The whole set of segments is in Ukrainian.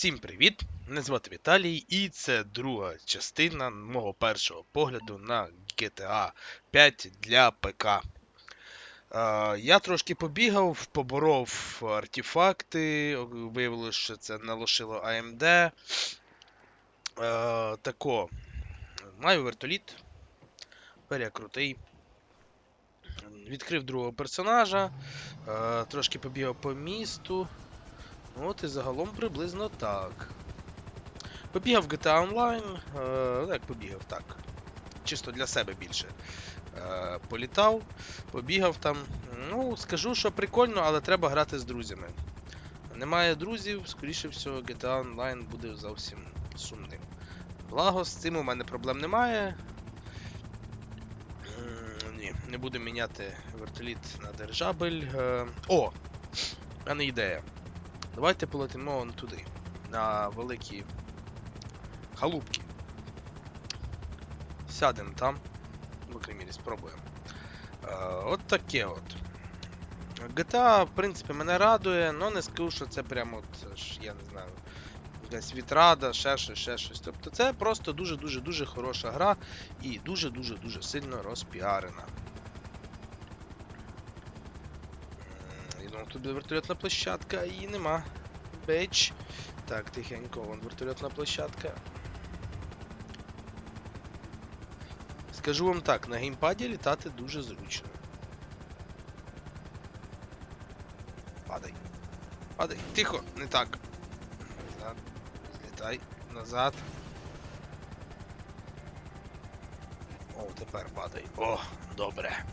Всім привіт! Мене звати Віталій, і це друга частина мого першого погляду на GTA 5 для ПК. Е, я трошки побігав, поборов артефакти, виявилося, що це налошило AMD. Е, тако. Маю вертоліт. Тепер я крутий. Відкрив другого персонажа, е, трошки побігав по місту. От і загалом приблизно так. Побігав GTA Online, е, ну як побігав так. Чисто для себе більше. Е, політав, побігав там. Ну, скажу, що прикольно, але треба грати з друзями. Немає друзів, скоріше всього, GTA Online буде зовсім сумним. Благо, з цим у мене проблем немає. Ні, не буду міняти вертоліт на держабель. Е, О! в мене ідея. Давайте полетимо вон туди, на великі халупки. Сядемо там. Крайній мірі, спробуємо. Е, от таке от. GTA, в принципі, мене радує, але не скажу, що це прямо от, я не знаю, якась відрада, ще щось, ще щось. Тобто це просто дуже-дуже-дуже хороша гра і дуже-дуже-дуже сильно розпіарена. Я думав, тут буде вертольотна площадка, її нема. Беч. Так, тихенько, вон вертольотна площадка. Скажу вам так, на геймпаді літати дуже зручно. Падай. Падай. Тихо, не так. Назад. Злітай. Назад. О, тепер падай. О, добре.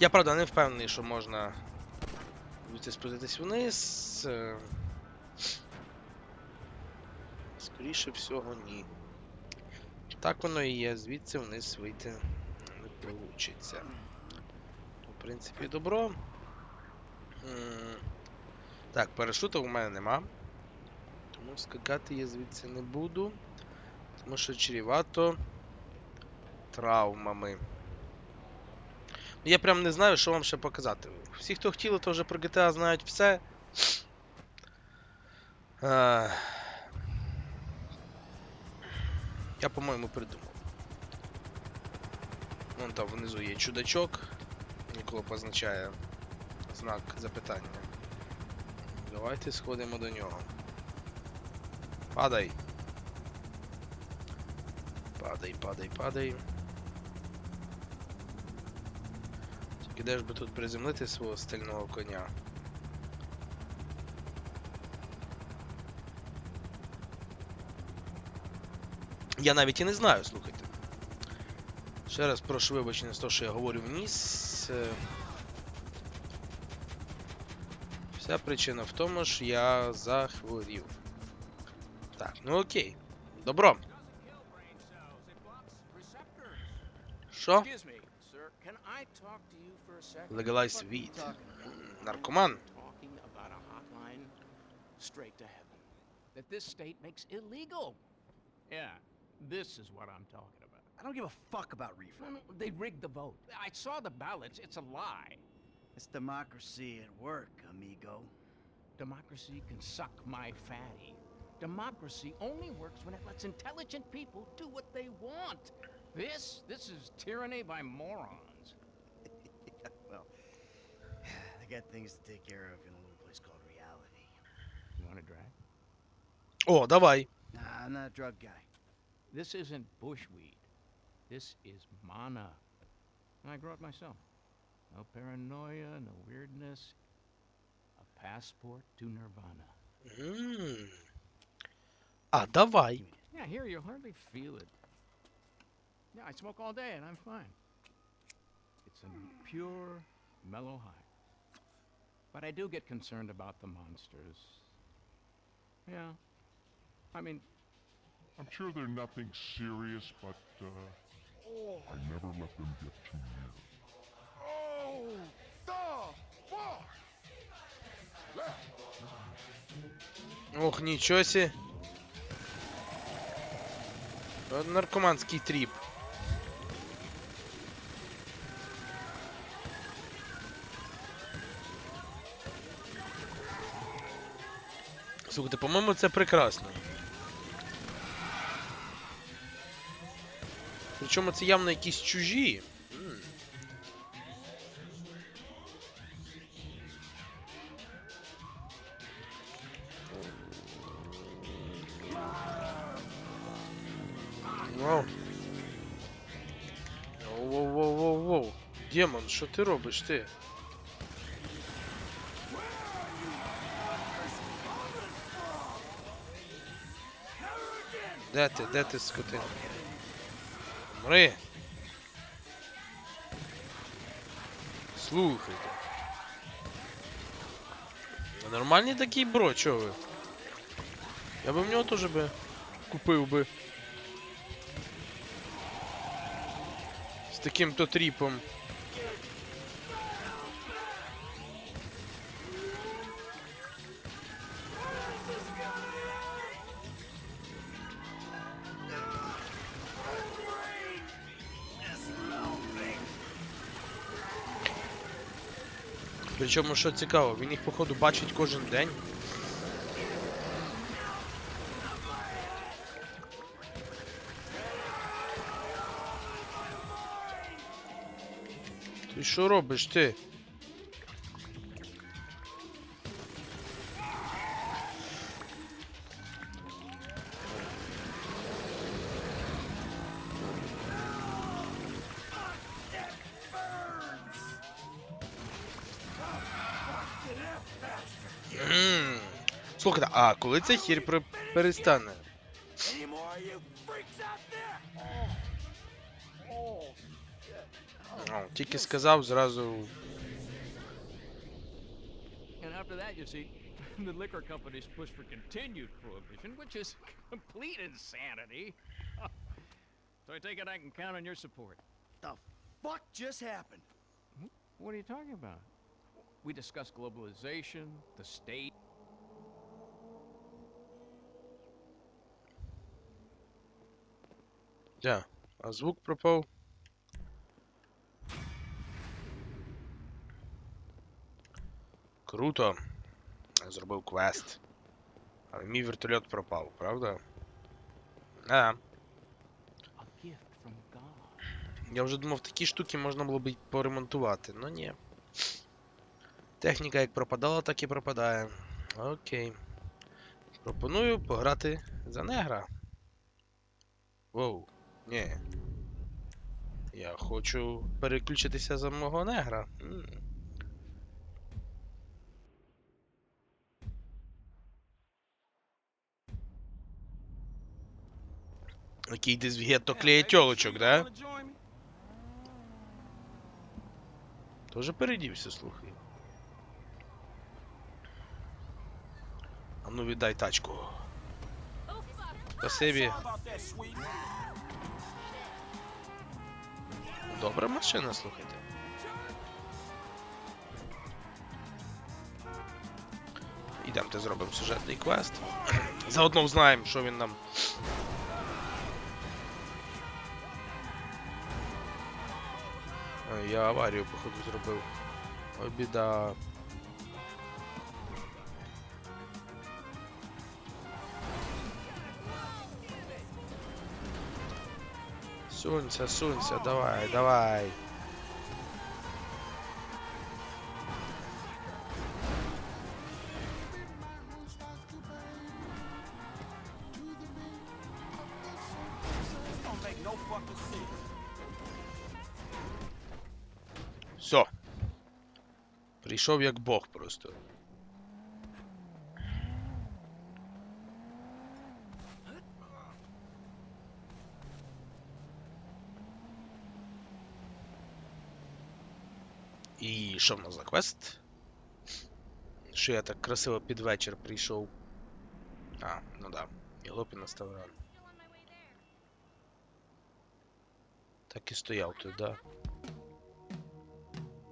Я правда не впевнений, що можна звідси спуститись вниз. Е, Скоріше всього, ні. Так воно і є, звідси вниз вийти не вийде. В принципі, добро. Так, парашуту у мене нема. Тому скакати я звідси не буду. Тому що чрівато травмами. Я прям не знаю, що вам ще показати. Всі, хто хотіли, то вже про GTA знають все. Е, Я, по-моєму, придумав. Вон там внизу є чудачок, якого позначає знак запитання. Давайте сходимо до нього. Падай. Падай, падай, падай. Тільки де ж би тут приземлити свого стального коня? Я навіть і не знаю, слухайте. Ще раз прошу вибачення з того, що я говорю вниз. Е, Вся причина в тому, що я захворів. Так, ну окей. Добро. Що? About a hotline straight to heaven that this state makes illegal. Yeah, this is what I'm talking about. I don't give a fuck about reefer. No, no, they rigged the vote. I saw the ballots. It's a lie. It's democracy at work, amigo. Democracy can suck my fatty. Democracy only works when it lets intelligent people do what they want. This, this is tyranny by morons. well, they got things to take care of in a little place called reality. You want a drag? О, давай. Nah, I'm not a drug guy. This isn't bushweed. This is mana. And I grow it myself. No paranoia, no weirdness. A passport to nirvana. М. А, давай. Yeah, here you hardly feel it. Yeah, I smoke all day and I'm fine. It's a pure, mellow high. But I do get concerned about the monsters. Yeah. I mean, I'm sure they're nothing serious, but uh, I never let them get too near. Oh, the fuck! Ох, нічого сі. От Наркоманський Слухайте, по-моєму, це прекрасно. Причому це явно якісь чужі. Вау. Воу-воу-воу-воу. Демон, що ти робиш ти? Де ти? Де ти, скотина? Мри! Слухайте. Нормальний такий бро, чо ви? Я би в нього теж би купив би. З таким то тріпом. Причому, що цікаво, він їх походу бачить кожен день. Ти що робиш ти? Слухайте, а коли цей хір при- перестане? О, тільки сказав зразу. And after that, you see, the liquor companies push for continued prohibition, which is complete insanity. so I take it I can count on your support. The fuck just happened? What are you talking about? We discussed globalization, the state. Да. А звук пропав. Круто. Я зробив квест. Але мій вертольот пропав, правда? А, я вже думав, такі штуки можна було б поремонтувати, ну ні. Техніка як пропадала, так і пропадає. Окей. Пропоную пограти за негра. Воу, ні. Я хочу переключитися за мого негра. М. Який десь в гетто клеє тьолочок, да? Тоже передівся, слухай. А ну віддай тачку. Спасибі. Добра машина, слухайте. Ідемте зробимо сюжетний квест. Заодно узнаємо, що він нам. Я аварію, походу, зробив. Ой, Сунься, сунься, давай, давай. Все. Прийшов як Бог просто. І що в? Що я так красиво під вечір прийшов. А, ну да. І лопі настав рано. Так і стояв тут, да.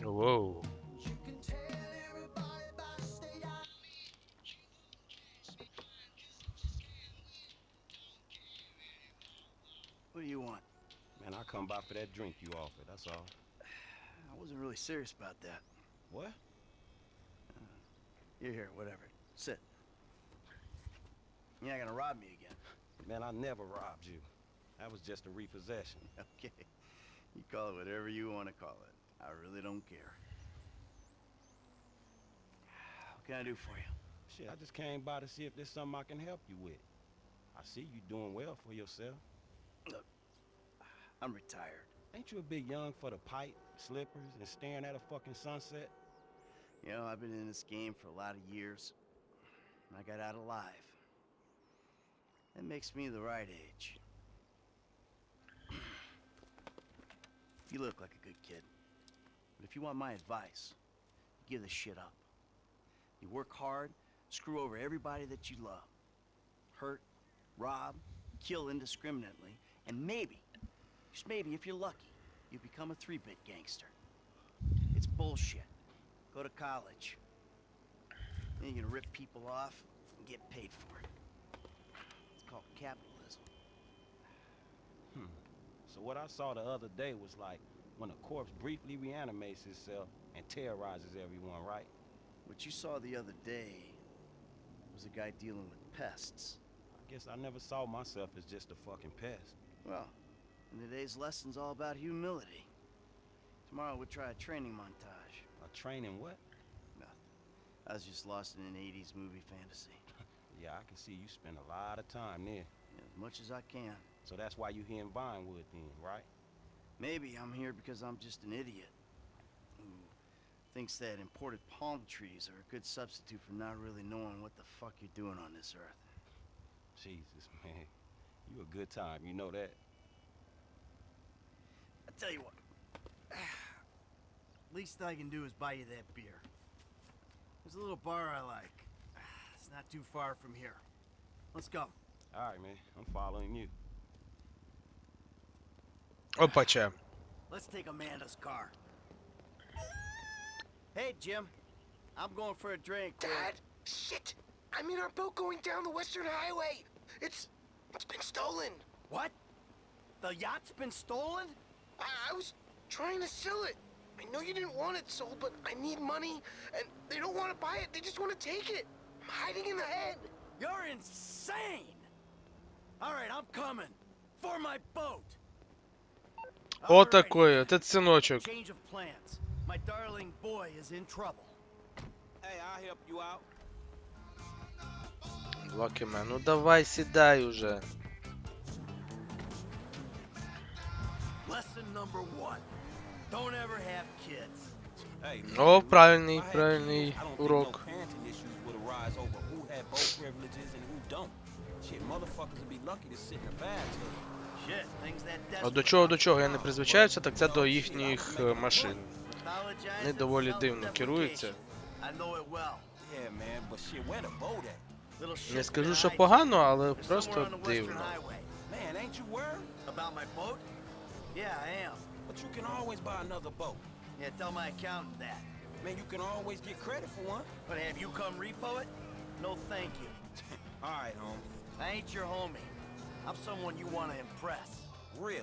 Воу. What do you want? Man, I come by for that drink you offered, that's all. I wasn't really serious about that. What? You're here, whatever. Sit. You're not gonna rob me again. Man, I never robbed you. That was just a repossession. Okay. You call it whatever you want to call it. I really don't care. What can I do for you? Shit, I just came by to see if there's something I can help you with. I see you doing well for yourself. Look, I'm retired. Ain't you a bit young for the pipe, slippers, and staring at a fucking sunset? You know, I've been in this game for a lot of years. And I got out alive. That makes me the right age. you look like a good kid. But if you want my advice, give this shit up. You work hard, screw over everybody that you love. Hurt, rob, kill indiscriminately, and maybe, just maybe if you're lucky, you become a three-bit gangster. It's bullshit. Go to college. Then you're gonna rip people off and get paid for it. It's called capitalism. Hmm. So what I saw the other day was like when a corpse briefly reanimates itself and terrorizes everyone, right? What you saw the other day was a guy dealing with pests. I guess I never saw myself as just a fucking pest. Well, and today's lesson's all about humility. Tomorrow we'll try a training montage. A training what? Nothing. I was just lost in an 80s movie fantasy. Yeah, I can see you spend a lot of time there. As much as I can. So that's why you're here in Vinewood then, right? Maybe I'm here because I'm just an idiot who thinks that imported palm trees are a good substitute for not really knowing what the fuck you're doing on this earth. Jesus, man. You a good time, you know that? I tell you what. Least I can do is buy you that beer. There's a little bar I like. It's not too far from here. Let's go. All right, man. I'm following you. Опача. Let's take Amanda's car. Hey, Jim. I'm going for a drink. with- Dad, shit! I'm in our boat going down the Western Highway. It's it's been stolen. What? The yacht's been stolen? I, I was trying to sell it. I know you didn't want it sold, but I need money, and they don't want to buy it. They just want to take it. I'm hiding in the head. You're insane! All right, I'm coming. For my boat. О All right. такой, этот сыночек. Change of plans. My darling boy is in trouble. Hey, I'll help you out. Локімен, ну давай сідай уже. О, правильний, правильний урок. А до чого до чого я не призвичаюся, так це до їхніх е, машин. Вони доволі дивно керуються. Не скажу, що погано, але просто дивно. Yeah, I am. But you can always buy another boat. Yeah, tell my accountant that. Man, you can always get credit for one. But have you come repo it? No, thank you. All right, home. I ain't your homie. I'm someone you want to impress. Really?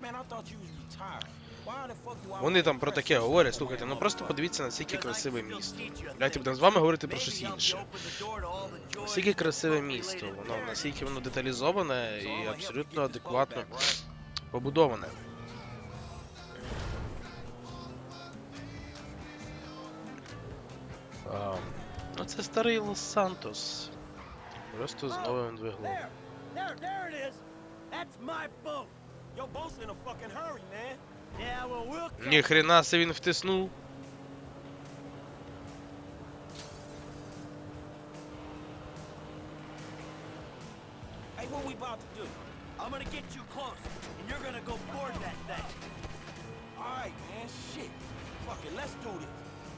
Man, I thought you was retired. Why the fuck do I Вони там про таке говорять, слухайте, ну просто подивіться наскільки красиве місто. Давайте будемо з вами говорити про щось інше. Наскільки красиве місто, воно наскільки воно деталізоване і абсолютно адекватно побудоване. А, ну це старий Лос-Сантос. Просто з новим catch Ні хрена се він втиснув. Hey, what we about to do? I'm gonna get you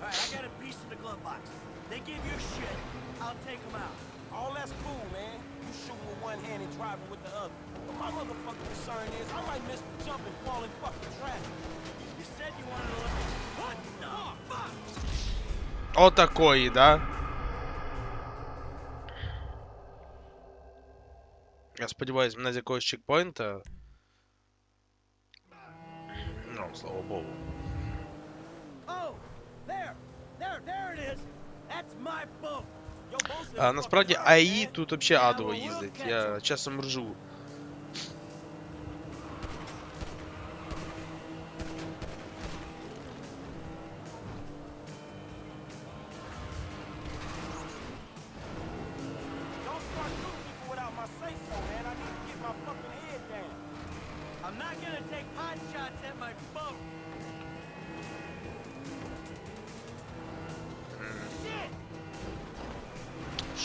All right, I got a piece in the glove box. They give you shit, I'll take them out. All that's cool, man. You shooting with one hand and driving with the other. But my motherfucking concern is I might miss the jump and fall in fucking traffic. You said you wanted to look. What the fuck? Отакої, да? Я сподіваюсь, мене з якогось чекпоінта. Ну, слава Богу. Oh, Насправді АІ тут взагалі адово їздить. Я часом ржу.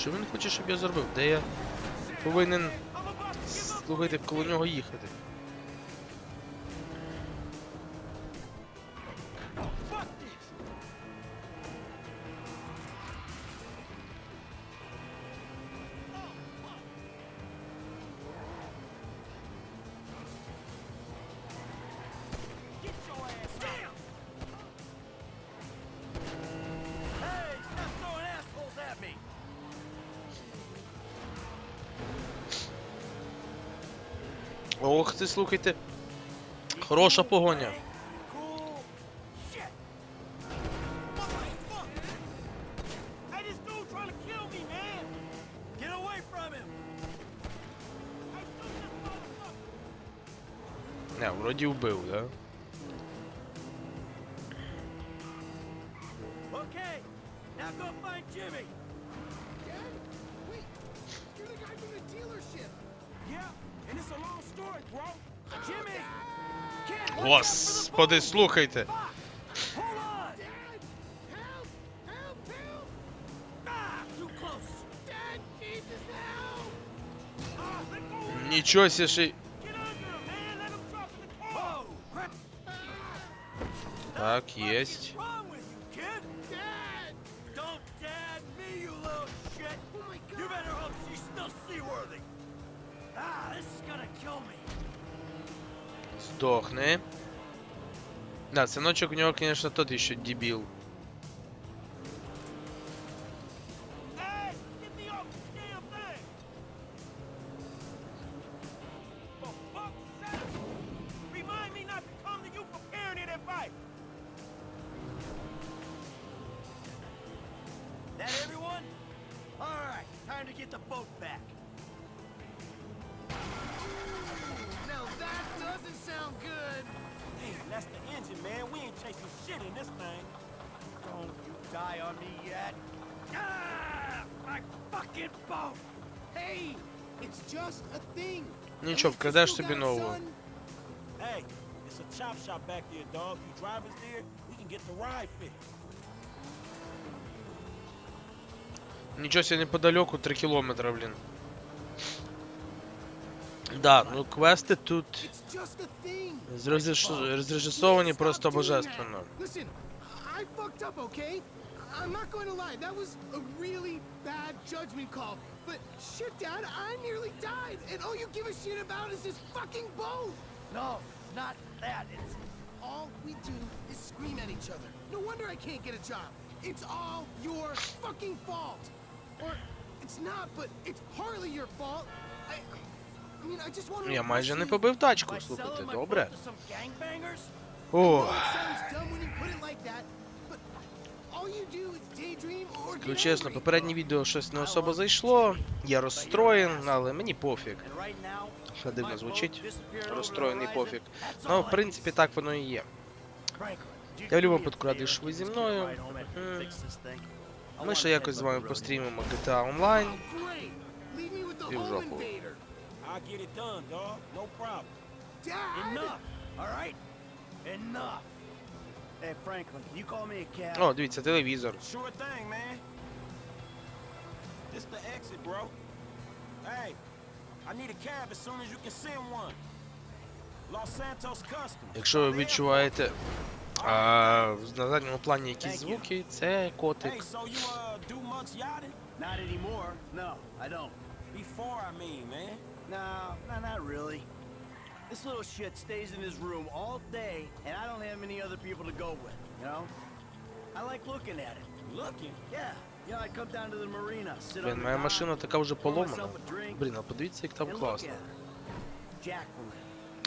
Що він хоче, щоб я зробив? Де я повинен слухайте коло нього їхати? Ох ти, слухайте. Хороша погоня. Cool. Shit! Motherfucker! Hey, of слухайте. Нічого ще. Так, Get Да, сыночек у него, конечно, тот еще дебил. Now that doesn't sound good. Damn, that's the engine, man. We ain't chasing shit in this thing. Don't you die on me yet. Ah, my fucking boat! Hey! It's just a thing! Нічого, вкрадеш собі нову. Hey, it's a chop shop back there, dog. You drivers there, we can get the ride fixed. Нічого себе неподалеку, 3 кілометри, блін. Да, ну квести тут It's розрежисовані просто божественно. I'm not going to lie, that was a really bad judgment call. But shit, Dad, I nearly died, and all you give a shit about is this fucking boat! No, not that. It's All we do is scream at each other. No wonder I can't get a job. It's all your fucking fault. Or it's not, but it's partly your fault. I, Я майже не побив тачку, слухайте, добре. О, скажу чесно, попереднє відео щось не особо зайшло. Я розстроєн, але мені пофіг. Що дивно звучить. Розстроєний пофіг. Ну, в принципі, так воно і є. Я в a випадку ви зі мною. Ми ще якось з вами пострімимо GTA Online. Oh, І в жопу. invader. I'll get it done, dog. No problem. Dad! Enough, all right? Enough. Hey, Franklin, can you call me a cab? О, дивіться, телевізор. Sure thing, man. This the exit, bro. Hey, I need a cab as soon as you can send one. Los Santos Customs. Якщо ви відчуваєте а, на задньому плані якісь звуки, це котик. Hey, so you uh do much yachting? Not anymore. No, I don't. Before, I mean, man. No, no, not really. This little shit stays in his room all day, and I don't have any other people to go with, you know? I like looking at it. Looking. Yeah, you know, I come down to the marina, sit on Блін, моя машина така вже поломана. myself a drink, Блін, а подивіться, як там класно.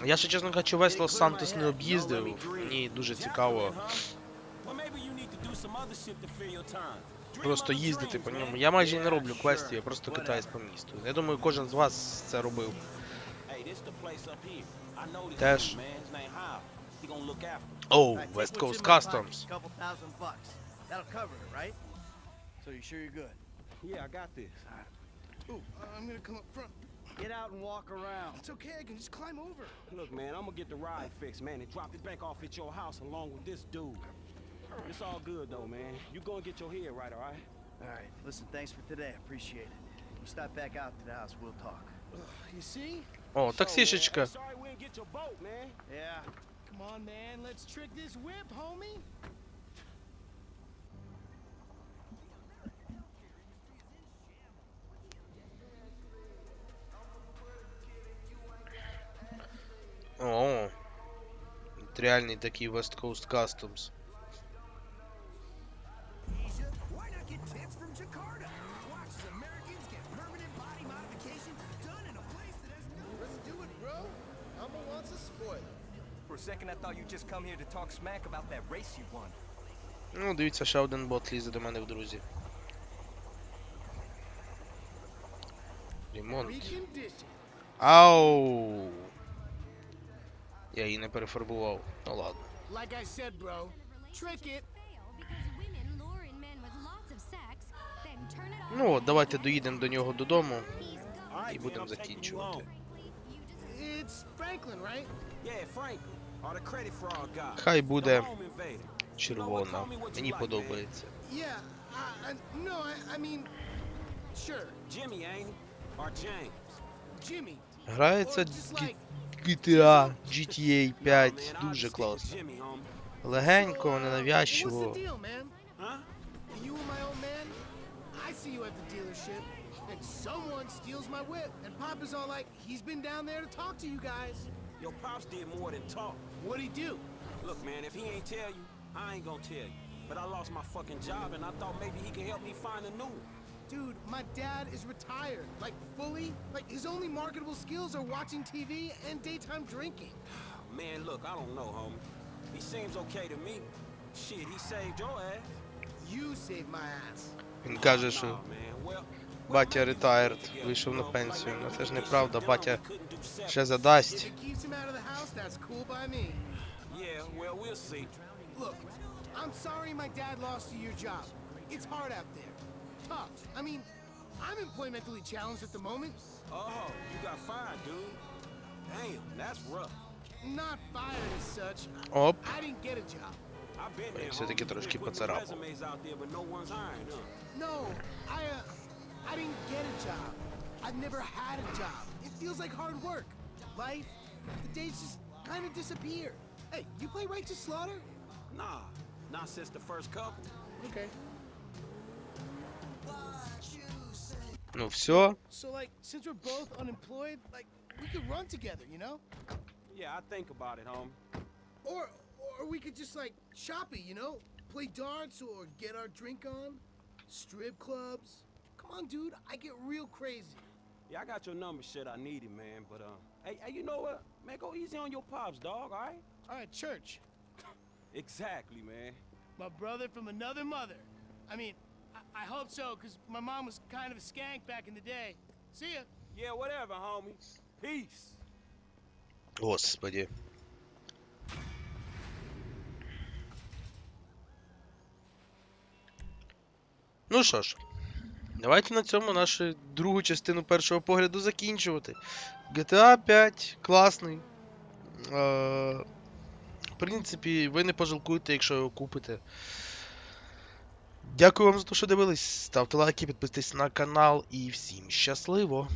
Я ще, чесно кажучи, весь Лос Сантос не об'їздив. Мені дуже цікаво. Просто їздити по ньому. Я майже не роблю квестів, я просто катаюсь по місту. Я думаю, кожен з вас це робив. After. Оу, take West Coast Customs. So you sure you're good? Yeah, I got this. Ooh, uh, I'm gonna come up front. Get out and walk around. It's okay, I can just climb over. Look, man, I'm gonna get the ride fixed, man, and drop it back off at your house along with this dude. It's all good though, man. You go and get your head right, all right? All right, listen, thanks for today. I appreciate it. You stop back out to the house, we'll talk. You see? О, So, man, таксішечка. I'm sorry we didn't get your boat, man. Yeah. Come on, man, let's trick this whip, homie. О, реальний такий West Coast Customs. Just come here to talk smack about that race you won. Ну, дивіться, ще один бот лізе до мене в друзі. Ремонт. Ау! Я її не перефарбував. Ну ладно. Like I said, bro, trick it. Ну от, давайте доїдемо до нього додому і будемо закінчувати. It's Franklin, right? Yeah, Frank. Хай буде червона. Мені подобається. Грається GTA, GTA 5, дуже класно. Легенько, uh, ненавязчиво. And someone steals my whip, and Papa's all like, he's been down there to talk to you guys. Your pops did more than talk. What'd he do? Look, man, if he ain't tell you, I ain't gonna tell you. But I lost my fucking job and I thought maybe he could help me find a new one. Dude, my dad is retired. Like, fully. Like, his only marketable skills are watching TV and daytime drinking. man, look, I don't know, homie. He seems okay to me. Shit, he saved your ass. You saved my ass. In oh, no, man. Well, батя get вийшов на пенсію. Ну це ж неправда, батя ще задасть. I'm sorry my dad lost you your job. It's hard out there. Tough. I mean, I'm employmentally challenged at the moment. Oh, you got fired, dude. Damn, that's rough. Not fired as such. Оп. I didn't get a job. I've been there, все-таки трошки поцарапав. No, I, uh, I didn't get a job. I've never had a job. It feels like hard work. Life, the days just kind of disappear. Hey, you play Righteous Slaughter? Nah, not since the first couple. Okay. Ну все. So, like, since we're both unemployed, like, we could run together, you know? Yeah, I think about it, homie. Or, or we could just, like, shop it, you know? Play darts or get our drink on. Strip clubs. Come on, dude, I get real crazy. Yeah, I got your number, shit. I need it, man. But uh, hey, hey, you know what? Man, go easy on your pops, dog. All right? All right, church. Exactly, man. My brother from another mother. I mean, I, I hope so, because my mom was kind of a skank back in the day. See ya. Yeah, whatever, homie. Peace. Господі. Ну що ж, давайте на цьому нашу другу частину першого погляду закінчувати. GTA 5 класний. Е, в принципі, ви не пожалкуєте, якщо його купите. Дякую вам за те, що дивились. Ставте лайки, підписуйтесь на канал і всім щасливо!